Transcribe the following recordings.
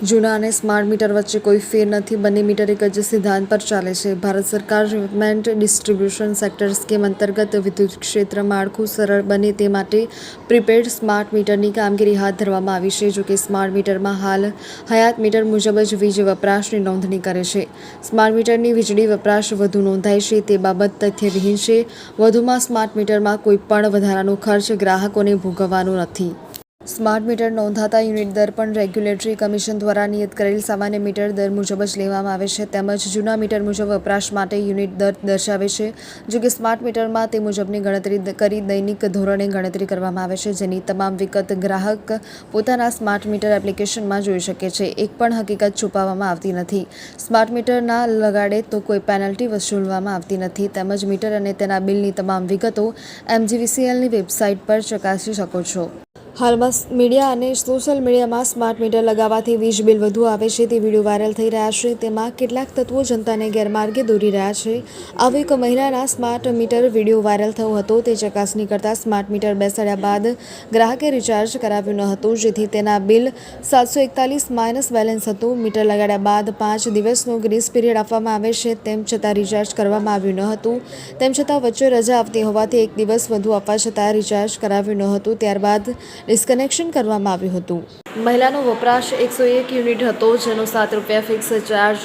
જૂના અને smart meter વચ્ચે કોઈ ફેર નથી. બંને મીટર એક જ સિદ્ધાંત પર ચાલે છે. ભારત સરકાર મેન્ટ ડિસ્ટ્રીબ્યુશન સેક્ટર સ્કીમ અંતર્ગત વિદ્યુત ક્ષેત્ર માળખું સરળ બને તે માટે પ્રીપેડ સ્માર્ટ મીટરની કામગીરી હાથ ધરવામાં આવી છે, જોકે સ્માર્ટ મીટરમાં હાલ હયાત મીટર મુજબ જ વીજ વપરાશની નોંધણી કરે છે. સ્માર્ટ મીટરની વીજળી વપરાશ વધુ નોંધાય છે તે બાબત તથ્યવિહીન છે. વધુમાં સ્માર્ટ મીટરમાં કોઈ પણ વધારાનો ખર્ચ ગ્રાહકોને ભોગવવાનો નથી. સ્માર્ટ મીટર નોંધાતા યુનિટ દર પણ રેગ્યુલેટરી કમિશન દ્વારા નિયત કરેલ સામાન્ય મીટર દર મુજબ જ લેવામાં આવે છે. તેમજ જૂના મીટર મુજબ વપરાશ માટે યુનિટ દર દર્શાવે છે. જો કે સ્માર્ટ મીટરમાં તે મુજબની ગણતરી કરી દૈનિક ધોરણે ગણતરી કરવામાં આવે છે. જેની તમામ વિગત ગ્રાહક પોતાના સ્માર્ટ મીટર એપ્લિકેશનમાં જોઈ શકે છે. એક પણ હકીકત છુપાવવામાં આવતી નથી. સ્માર્ટ મીટર ના લગાડે તો કોઈ પેનલ્ટી વસૂલવામાં આવતી નથી. તેમજ મીટર અને તેના બિલની તમામ વિગતો એમજીવીસીએલની વેબસાઇટ પર ચકાસી શકો છો. હાલમાં મીડિયા અને સોશિયલ મીડિયામાં સ્માર્ટ મીટર લગાવવાથી વીજ બિલ વધુ આવે છે, તે વીડિયો વાયરલ થઈ રહ્યા છે. તેમાં કેટલાક તત્વો જનતાને ગેરમાર્ગે દોરી રહ્યા છે. આવો એક મહિલાના સ્માર્ટ મીટર વીડિયો વાયરલ થયો હતો. તે ચકાસણી કરતાં સ્માર્ટ મીટર બેસાડ્યા બાદ ગ્રાહકે રિચાર્જ કરાવ્યું ન હતું, જેથી તેના બિલ સાતસો એકતાલીસ માઇનસ બેલેન્સ હતું. મીટર લગાડ્યા બાદ પાંચ દિવસનો ગ્રીસ પીરિયડ આપવામાં આવે છે, તેમ છતાં રિચાર્જ કરવામાં આવ્યું ન હતું. તેમ છતાં વચ્ચે રજા આવતી હોવાથી એક દિવસ વધુ આપવા છતાં રિચાર્જ કરાવ્યું ન હતું. ત્યારબાદ ડિસ્કનેક્શન કરવામાં આવ્યું હતું. મહિલાનો વપરાશ એકસો એક યુનિટ હતો, જેનો સાત રૂપિયા ફિક્સ ચાર્જ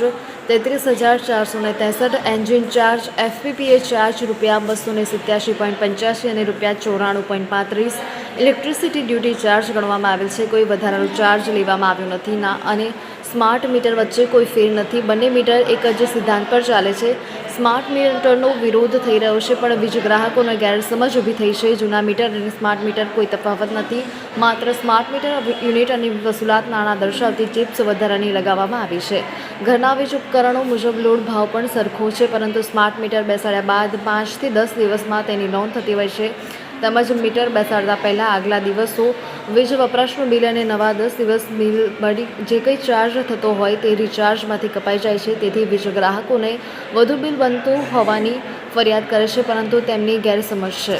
તેત્રીસ હજાર ચારસો ને ત્રેસઠ એન્જિન ચાર્જ, એફપીપીએ ચાર્જ રૂપિયા બસો ને સિત્યાસી પોઈન્ટ પંચ્યાસી અને રૂપિયા ચોરાણું પોઈન્ટ પાંત્રીસ. ઇલેક્ટ્રિસિટી ડ્યુટી ચાર્જ ગણવામાં આવેલ છે, કોઈ વધારાનો ચાર્જ લેવામાં આવ્યો નથી, ના અને સ્માર્ટ મીટર વચ્ચે કોઈ ફેર નથી. બંને મીટર એક જ સિદ્ધાંત પર ચાલે છે. સ્માર્ટ મીટરનો વિરોધ થઈ રહ્યો છે, પણ વીજ ગ્રાહકોને ગેરસમજ ઊભી થઈ છે. જૂના મીટર અને સ્માર્ટ મીટર કોઈ તફાવત નથી. માત્ર સ્માર્ટ મીટર યુનિટ અને વસૂલાત નાણાં દર્શાવતી ચિપ્સ વધારાની લગાવવામાં આવી છે. ઘરના વીજ ઉપકરણો મુજબ લોડ ભાવ પણ સરખો છે, પરંતુ સ્માર્ટ મીટર બેસાડ્યા બાદ પાંચથી દસ દિવસમાં તેની નોંધ થતી હોય છે. તેમજ મીટર બેસાડતા પહેલાં આગલા દિવસો વીજ વપરાશનું બિલ અને નવા દસ દિવસ બિલ મળી જે કંઈ ચાર્જ થતો હોય તે રિચાર્જમાંથી કપાઈ જાય છે. તેથી વીજ ગ્રાહકોને વધુ બિલ બનતું હોવાની ફરિયાદ કરે છે, પરંતુ તેમની ગેરસમજ છે.